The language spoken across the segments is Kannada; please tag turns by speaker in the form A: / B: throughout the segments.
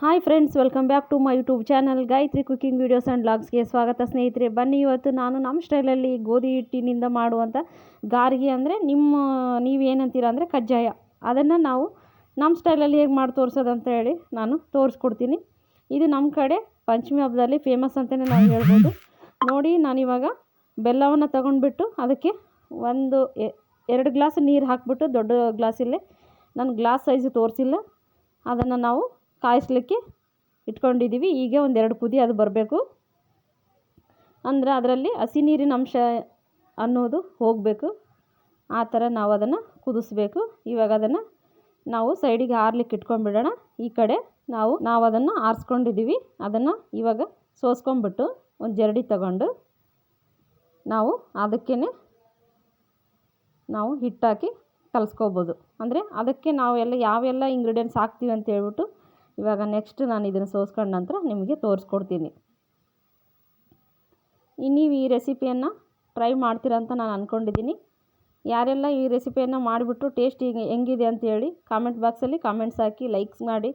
A: Hi friends welcome back to my YouTube channel Gayatri cooking videos and ಬ್ಲಾಗ್ಸ್ಗೆ ಸ್ವಾಗತ, ಸ್ನೇಹಿತರೆ. ಬನ್ನಿ ಇವತ್ತು ನಾನು ನಮ್ಮ ಸ್ಟೈಲಲ್ಲಿ ಗೋಧಿ ಹಿಟ್ಟಿನಿಂದ ಮಾಡುವಂಥ ಗಾರ್ಗಿ ಅಂದರೆ ನಿಮ್ಮ, ನೀವು ಏನಂತೀರ ಅಂದರೆ ಕಜ್ಜಾಯ. ಅದನ್ನು ನಾವು ನಮ್ಮ ಸ್ಟೈಲಲ್ಲಿ ಹೇಗೆ ಮಾಡಿ ತೋರಿಸೋದು ಅಂತ ಹೇಳಿ ನಾನು ತೋರಿಸ್ಕೊಡ್ತೀನಿ. ಇದು ನಮ್ಮ ಕಡೆ ಪಂಚಮಿ ಹಬ್ಬದಲ್ಲಿ ಫೇಮಸ್ ಅಂತಲೇ ನಾವು ಹೇಳ್ಬೋದು. ನೋಡಿ ನಾನಿವಾಗ ಬೆಲ್ಲವನ್ನು ತಗೊಂಡ್ಬಿಟ್ಟು ಅದಕ್ಕೆ ಒಂದು ಎರಡು ಗ್ಲಾಸ್ ನೀರು ಹಾಕ್ಬಿಟ್ಟು ದೊಡ್ಡ ಗ್ಲಾಸಲ್ಲೇ, ನಾನು ಗ್ಲಾಸ್ ಸೈಜ್ ತೋರಿಸಿಲ್ಲ. ಅದನ್ನು ನಾವು ಕಾಯಿಸ್ಲಿಕ್ಕೆ ಇಟ್ಕೊಂಡಿದ್ದೀವಿ. ಈಗ ಒಂದೆರಡು ಕುದಿ ಅದು ಬರಬೇಕು. ಅಂದರೆ ಅದರಲ್ಲಿ ಹಸಿ ನೀರಿನ ಅಂಶ ಅನ್ನೋದು ಹೋಗಬೇಕು. ಆ ಥರ ನಾವು ಅದನ್ನು ಕುದಿಸ್ಬೇಕು. ಇವಾಗ ಅದನ್ನು ನಾವು ಸೈಡಿಗೆ ಆರ್ಲಿಕ್ಕೆ ಇಟ್ಕೊಂಡ್ಬಿಡೋಣ. ಈ ಕಡೆ ನಾವು ನಾವು ಅದನ್ನು ಆರಿಸ್ಕೊಂಡಿದ್ದೀವಿ. ಅದನ್ನು ಇವಾಗ ಸೋಸ್ಕೊಂಬಿಟ್ಟು ಒಂದು ಜರಡಿ ತಗೊಂಡು ನಾವು ಅದಕ್ಕೇ ನಾವು ಹಿಟ್ಟಾಕಿ ಕಲಸ್ಕೋಬೋದು. ಅಂದರೆ ಅದಕ್ಕೆ ನಾವು ಎಲ್ಲ ಯಾವೆಲ್ಲ ಇಂಗ್ರೀಡಿಯೆಂಟ್ಸ್ ಹಾಕ್ತೀವಿ ಅಂತ ಹೇಳ್ಬಿಟ್ಟು ಇವಾಗ ನೆಕ್ಸ್ಟ್ ನಾನು ಇದನ್ನು ಸೋಸ್ಕೊಂಡ ನಂತರ ನಿಮಗೆ ತೋರಿಸ್ಕೊಡ್ತೀನಿ. ನೀವು ಈ ರೆಸಿಪಿಯನ್ನು ಟ್ರೈ ಮಾಡ್ತೀರಾ ಅಂತ ನಾನು ಅಂದ್ಕೊಂಡಿದ್ದೀನಿ ಯಾರೆಲ್ಲ ಈ ರೆಸಿಪಿಯನ್ನು ಮಾಡಿಬಿಟ್ಟು ಟೇಸ್ಟ್ ಹಿಂಗೆ, ಹೆಂಗಿದೆ ಅಂತ ಹೇಳಿ ಕಾಮೆಂಟ್ ಬಾಕ್ಸಲ್ಲಿ ಕಾಮೆಂಟ್ಸ್ ಹಾಕಿ ಲೈಕ್ಸ್ ಮಾಡಿ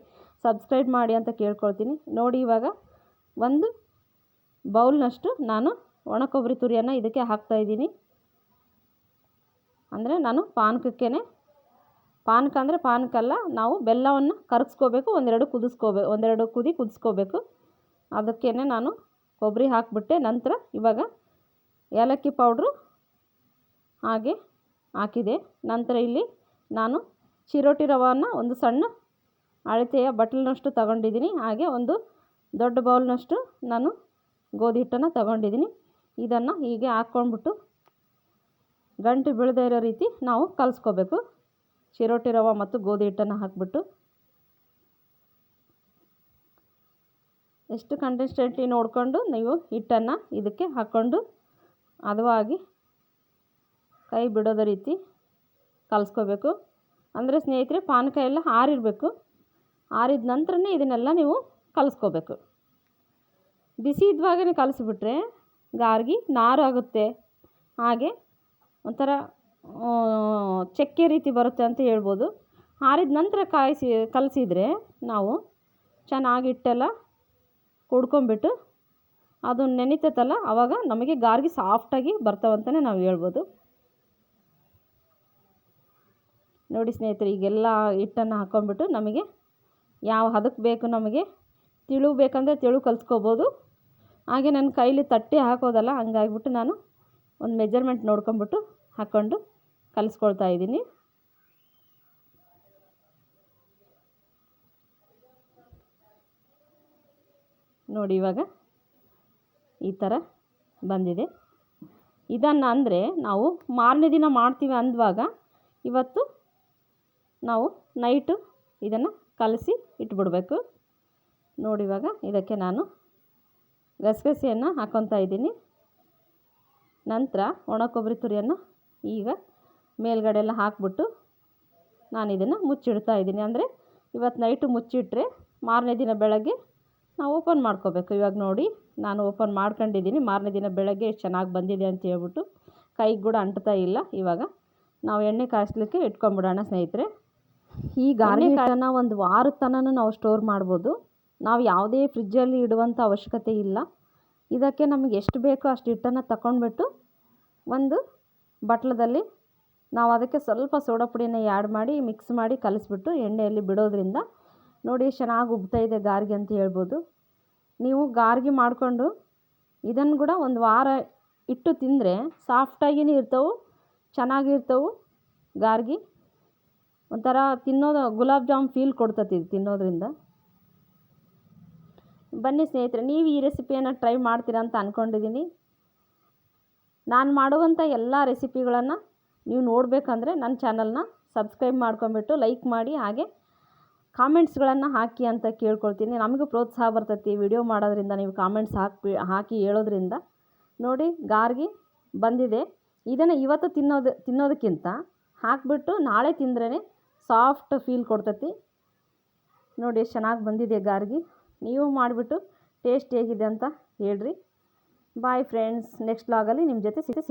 A: ಸಬ್ಸ್ಕ್ರೈಬ್ ಮಾಡಿ ಅಂತ ಕೇಳ್ಕೊಳ್ತೀನಿ. ನೋಡಿ ಇವಾಗ ಒಂದು ಬೌಲ್ನಷ್ಟು ನಾನು ಒಣ ಕೊಬ್ಬರಿ ತುರಿಯನ್ನು ಇದಕ್ಕೆ ಹಾಕ್ತಾಯಿದ್ದೀನಿ ಅಂದರೆ ನಾನು ಪಾನಕಕ್ಕೇ ಪಾನಕ ಅಂದರೆ ಪಾನಕಲ್ಲ, ನಾವು ಬೆಲ್ಲವನ್ನು ಕರಗಿಸ್ಕೋಬೇಕು ಒಂದೆರಡು ಕುದಿಸ್ಕೋಬೇಕು ಒಂದೆರಡು ಕುದಿ ಕುದಿಸ್ಕೋಬೇಕು. ಅದಕ್ಕೇ ನಾನು ಕೊಬ್ಬರಿ ಹಾಕಿಬಿಟ್ಟೆ. ನಂತರ ಇವಾಗ ಏಲಕ್ಕಿ ಪೌಡ್ರು ಹಾಗೆ ಹಾಕಿದೆ. ನಂತರ ಇಲ್ಲಿ ನಾನು ಚಿರೋಟಿ ರವನ್ನು ಒಂದು ಸಣ್ಣ ಅಳತೆಯ ಬಟ್ಲಿನಷ್ಟು ತಗೊಂಡಿದ್ದೀನಿ. ಹಾಗೆ ಒಂದು ದೊಡ್ಡ ಬೌಲ್ನಷ್ಟು ನಾನು ಗೋಧಿ ಹಿಟ್ಟನ್ನು ತಗೊಂಡಿದ್ದೀನಿ. ಇದನ್ನು ಹೀಗೆ ಹಾಕ್ಕೊಂಡ್ಬಿಟ್ಟು ಗಂಟು ಬೀಳದೇ ಇರೋ ರೀತಿ ನಾವು ಕಲಿಸ್ಕೋಬೇಕು. ಚಿರೋಟಿ ರವೆ ಮತ್ತು ಗೋಧಿ ಹಿಟ್ಟನ್ನು ಹಾಕಿಬಿಟ್ಟು ಎಷ್ಟು ಕಂಟೆಸ್ಟೆಂಟ್ಲಿ ನೋಡಿಕೊಂಡು ನೀವು ಹಿಟ್ಟನ್ನು ಇದಕ್ಕೆ ಹಾಕ್ಕೊಂಡು ಹದವಾಗಿ ಕೈ ಬಿಡೋದ ರೀತಿ ಕಲಿಸ್ಕೋಬೇಕು. ಅಂದರೆ ಸ್ನೇಹಿತರೆ ಪಾನಕ ಎಲ್ಲ ಆರಿರಬೇಕು. ಆರಿದ ನಂತರನೇ ಇದನ್ನೆಲ್ಲ ನೀವು ಕಲಿಸ್ಕೋಬೇಕು. ಬಿಸಿ ಇದ್ವಾಗೇ ಕಲಿಸ್ಬಿಟ್ರೆ ಗಾರ್ಗಿ ನಾರು ಆಗುತ್ತೆ ಹಾಗೆ ಒಂಥರ ಚಕ್ಕೆ ರೀತಿ ಬರುತ್ತೆ ಅಂತ ಹೇಳ್ಬೋದು. ಆರಿದ ನಂತರ ಕಾಯಿಸಿ, ಕಲಸಿದ್ರೆ ನಾವು ಚೆನ್ನಾಗಿ ಹಿಟ್ಟೆಲ್ಲ ಕುಡ್ಕೊಂಬಿಟ್ಟು ಅದು ನೆನೀತೈತಲ್ಲ ಆವಾಗ ನಮಗೆ ಗಾರ್ಗಿ ಸಾಫ್ಟಾಗಿ ಬರ್ತಾವಂತಲೇ ನಾವು ಹೇಳ್ಬೋದು. ನೋಡಿ ಸ್ನೇಹಿತರೆ, ಈಗೆಲ್ಲ ಹಿಟ್ಟನ್ನು ಹಾಕ್ಕೊಂಬಿಟ್ಟು ನಮಗೆ ಯಾವ ಹದಕ್ಕೆ ಬೇಕು ನಮಗೆ ತಿಳು ಬೇಕಂದರೆ ತಿಳು ಕಲಿಸ್ಕೋಬೋದು. ಹಾಗೆ ನನ್ನ ಕೈಲಿ ತಟ್ಟೆ ಹಾಕೋದಲ್ಲ, ಹಂಗಾಗ್ಬಿಟ್ಟು ನಾನು ಒಂದು ಮೆಜರ್ಮೆಂಟ್ ನೋಡ್ಕೊಂಬಿಟ್ಟು ಹಾಕ್ಕೊಂಡು ಕಲಿಸ್ಕೊಳ್ತಾ ಇದ್ದೀನಿ. ನೋಡಿ ಇವಾಗ ಈ ಥರ ಬಂದಿದೆ. ಇದನ್ನು ಅಂದರೆ ನಾವು ಮಾರನೇ ದಿನ ಮಾಡ್ತೀವಿ ಅಂದವಾಗ ಇವತ್ತು ನಾವು ನೈಟು ಇದನ್ನು ಕಲಸಿ ಇಟ್ಬಿಡಬೇಕು. ನೋಡಿ ಇವಾಗ ಇದಕ್ಕೆ ನಾನು ಗಸಗಸೆಯನ್ನು ಹಾಕ್ಕೊತಾ ಇದ್ದೀನಿ. ನಂತರ ಒಣ ಕೊಬ್ಬರಿ ತುರಿಯನ್ನು ಈಗ ಮೇಲ್ಗಡೆ ಎಲ್ಲ ಹಾಕ್ಬಿಟ್ಟು ನಾನು ಇದನ್ನು ಮುಚ್ಚಿಡ್ತಾ ಇದ್ದೀನಿ. ಅಂದರೆ ಇವತ್ತು ನೈಟು ಮುಚ್ಚಿಟ್ರೆ ಮಾರನೇ ದಿನ ಬೆಳಗ್ಗೆ ನಾವು ಓಪನ್ ಮಾಡ್ಕೋಬೇಕು. ಇವಾಗ ನೋಡಿ ನಾನು ಓಪನ್ ಮಾಡ್ಕೊಂಡಿದ್ದೀನಿ. ಮಾರನೇ ದಿನ ಬೆಳಗ್ಗೆ ಎಷ್ಟು ಚೆನ್ನಾಗಿ ಬಂದಿದೆ ಅಂತ ಹೇಳ್ಬಿಟ್ಟು ಕೈಗೆ ಕೂಡ ಅಂಟ್ತಾ ಇಲ್ಲ. ಇವಾಗ ನಾವು ಎಣ್ಣೆ ಕಾಯಿಸ್ಲಿಕ್ಕೆ ಇಟ್ಕೊಂಡ್ಬಿಡೋಣ ಸ್ನೇಹಿತರೆ. ಈ ಗಾರ್ನಿ ಕಾಳನ್ನು ಒಂದು ವಾರದ ತನಕ ನಾವು ಸ್ಟೋರ್ ಮಾಡ್ಬೋದು. ನಾವು ಯಾವುದೇ ಫ್ರಿಜ್ಜಲ್ಲಿ ಇಡುವಂಥ ಅವಶ್ಯಕತೆ ಇಲ್ಲ. ಇದಕ್ಕೆ ನಮಗೆ ಎಷ್ಟು ಬೇಕೋ ಅಷ್ಟು ಹಿಟ್ಟನ್ನು ತಗೊಂಡ್ಬಿಟ್ಟು ಒಂದು ಬಟ್ಲದಲ್ಲಿ ನಾವು ಅದಕ್ಕೆ ಸ್ವಲ್ಪ ಸೋಡಾ ಪುಡಿನ ಆ್ಯಡ್ ಮಾಡಿ ಮಿಕ್ಸ್ ಮಾಡಿ ಕಲಿಸ್ಬಿಟ್ಟು ಎಣ್ಣೆಯಲ್ಲಿ ಬಿಡೋದ್ರಿಂದ ನೋಡಿ ಚೆನ್ನಾಗಿ ಉಬ್ತಾ ಇದೆ ಗಾರ್ಗಿ ಅಂತ ಹೇಳ್ಬೋದು. ನೀವು ಗಾರ್ಗಿ ಮಾಡಿಕೊಂಡು ಇದನ್ನು ಕೂಡ ಒಂದು ವಾರ ಇಟ್ಟು ತಿಂದರೆ ಸಾಫ್ಟಾಗಿಯೇ ಇರ್ತವೆ ಚೆನ್ನಾಗಿರ್ತವೆ ಗಾರ್ಗಿ. ಒಂಥರ ತಿನ್ನೋದು ಗುಲಾಬ್ ಜಾಮ್ ಫೀಲ್ ಕೊಡ್ತತಿ ತಿನ್ನೋದ್ರಿಂದ. ಬನ್ನಿ ಸ್ನೇಹಿತರೆ, ನೀವು ಈ ರೆಸಿಪಿಯನ್ನು ಟ್ರೈ ಮಾಡ್ತೀರಾ ಅಂತ ಅಂದ್ಕೊಂಡಿದ್ದೀನಿ ನಾನು ಮಾಡುವಂಥ ಎಲ್ಲ ರೆಸಿಪಿಗಳನ್ನು ನೀವು ನೋಡಬೇಕಂದ್ರೆ ನನ್ನ ಚಾನಲ್ನ ಸಬ್ಸ್ಕ್ರೈಬ್ ಮಾಡ್ಕೊಂಬಿಟ್ಟು ಲೈಕ್ ಮಾಡಿ ಹಾಗೆ ಕಾಮೆಂಟ್ಸ್ಗಳನ್ನು ಹಾಕಿ ಅಂತ ಕೇಳ್ಕೊಳ್ತೀನಿ. ನಮಗೂ ಪ್ರೋತ್ಸಾಹ ಬರ್ತೈತಿ ವಿಡಿಯೋ ಮಾಡೋದ್ರಿಂದ, ನೀವು ಕಾಮೆಂಟ್ಸ್ ಹಾಕಿ ಹಾಕಿ ಹೇಳೋದ್ರಿಂದ. ನೋಡಿ, ಗಾರ್ಗಿ ಬಂದಿದೆ. ಇದನ್ನು ಇವತ್ತು ತಿನ್ನೋದು, ತಿನ್ನೋದಕ್ಕಿಂತ ಹಾಕಿಬಿಟ್ಟು ನಾಳೆ ತಿಂದ್ರೇ ಸಾಫ್ಟ್ ಫೀಲ್ ಕೊಡ್ತೈತಿ. ನೋಡಿ ಎಷ್ಟು ಚೆನ್ನಾಗಿ ಬಂದಿದೆ ಗಾರ್ಗಿ. ನೀವು ಮಾಡಿಬಿಟ್ಟು ಟೇಸ್ಟ್ ಹೇಗಿದೆ ಅಂತ ಹೇಳ್ರಿ. ಬಾಯ್ ಫ್ರೆಂಡ್ಸ್ ನೆಕ್ಸ್ಟ್ ಲಾಗಲ್ಲಿ ನಿಮ್ಮ ಜೊತೆ ಸಿಗ